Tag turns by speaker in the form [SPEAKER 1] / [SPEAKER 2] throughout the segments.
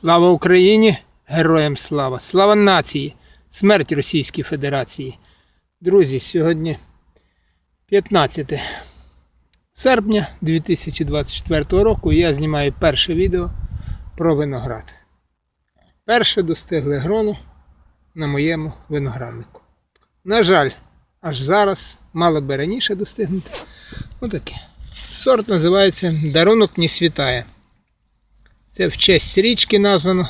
[SPEAKER 1] Слава Україні! Героям слава! Слава нації! Смерть Російській Федерації! Друзі, сьогодні 15 серпня 2024 року я знімаю перше відео про виноград. Перше достигли грону на моєму винограднику. На жаль, аж зараз мало би раніше достигнути. Отаке. Сорт називається Дарунок не світає. Це в честь річки названо,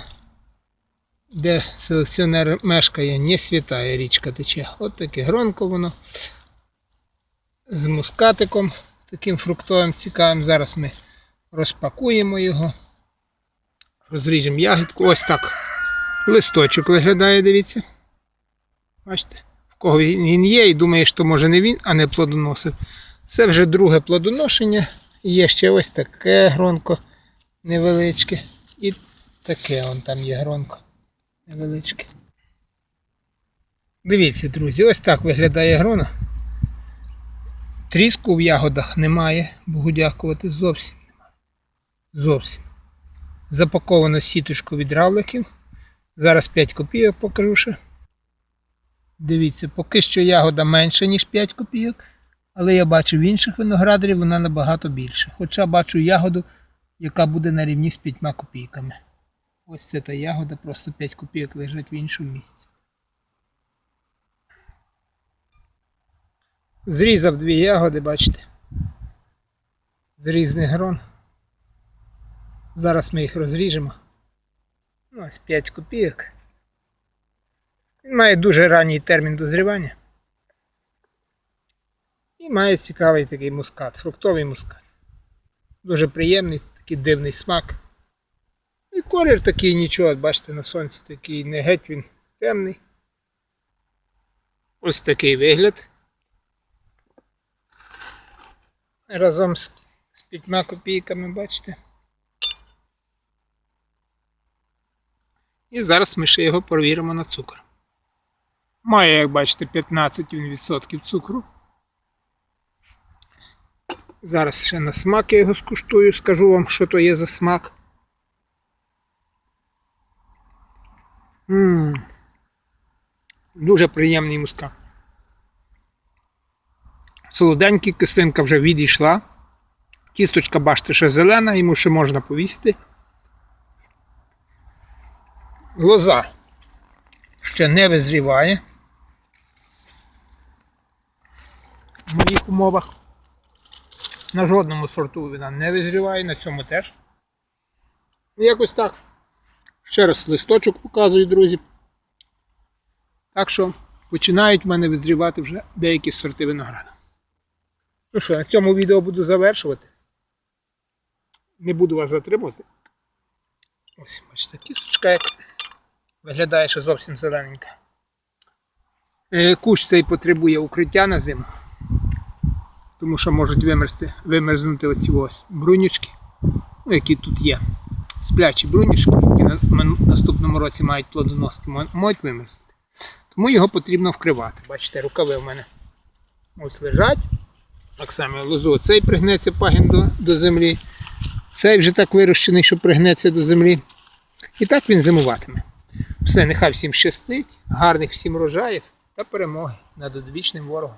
[SPEAKER 1] де селекціонер мешкає, не світає річка тече. От таке гронко воно. З мускатиком, таким фруктовим цікавим. Зараз ми розпакуємо його, розріжемо ягідку. Ось так. Листочок виглядає, дивіться. Бачите? В кого він є і думає, що може не він, а не плодоносив. Це вже друге плодоношення. Є ще ось таке гронко невеличке. І таке он там є гронко невеличке. Дивіться, друзі, ось так виглядає грона. Тріску в ягодах немає, Богу дякувати, зовсім немає. Зовсім. Запаковано сіточку від равликів. Зараз 5 копійок ще. Дивіться, поки що ягода менша, ніж 5 копійок, але я бачу в інших виноградарів вона набагато більша. Хоча бачу ягоду, яка буде на рівні з 5 копійками. Ось це та ягода, просто 5 копійок лежать в іншому місці. Зрізав дві ягоди, бачите. З різних грон. Зараз ми їх розріжемо. Ну, ось 5 копійок. Він має дуже ранній термін дозрівання. І має цікавий такий мускат, фруктовий мускат. Дуже приємний, такий дивний смак. І колір такий нічого, бачите, на сонці такий не геть він темний. Ось такий вигляд. Разом з, з п'ятьма копійками, бачите. І зараз ми ще його провіримо на цукор. Має, як бачите, 15% цукру. Зараз ще на смак я його скуштую, скажу вам, що то є за смак. Ммм. Дуже приємний мускат. Солоденький, кислинка вже відійшла. Кісточка, бачите, ще зелена, йому ще можна повісити. Лоза ще не визріває. В моїх умовах. На жодному сорту вона не визріває, на цьому теж. Якось так. Ще раз листочок показую, друзі. Так що починають в мене визрівати вже деякі сорти винограду. Ну що, на цьому відео буду завершувати. Не буду вас затримувати. Ось, бачите, кісточка як виглядає, що зовсім зелененька. Е, Кущ цей потребує укриття на зиму тому що можуть вимерзти, вимерзнути оці ось брунючки, ну, які тут є. Сплячі брунючки, які на наступному році мають плодоносити, можуть вимерзнути. Тому його потрібно вкривати. Бачите, рукави в мене ось лежать. Так само лозу цей пригнеться пагін до, до землі. Цей вже так вирощений, що пригнеться до землі. І так він зимуватиме. Все, нехай всім щастить, гарних всім рожаїв та перемоги над одвічним ворогом.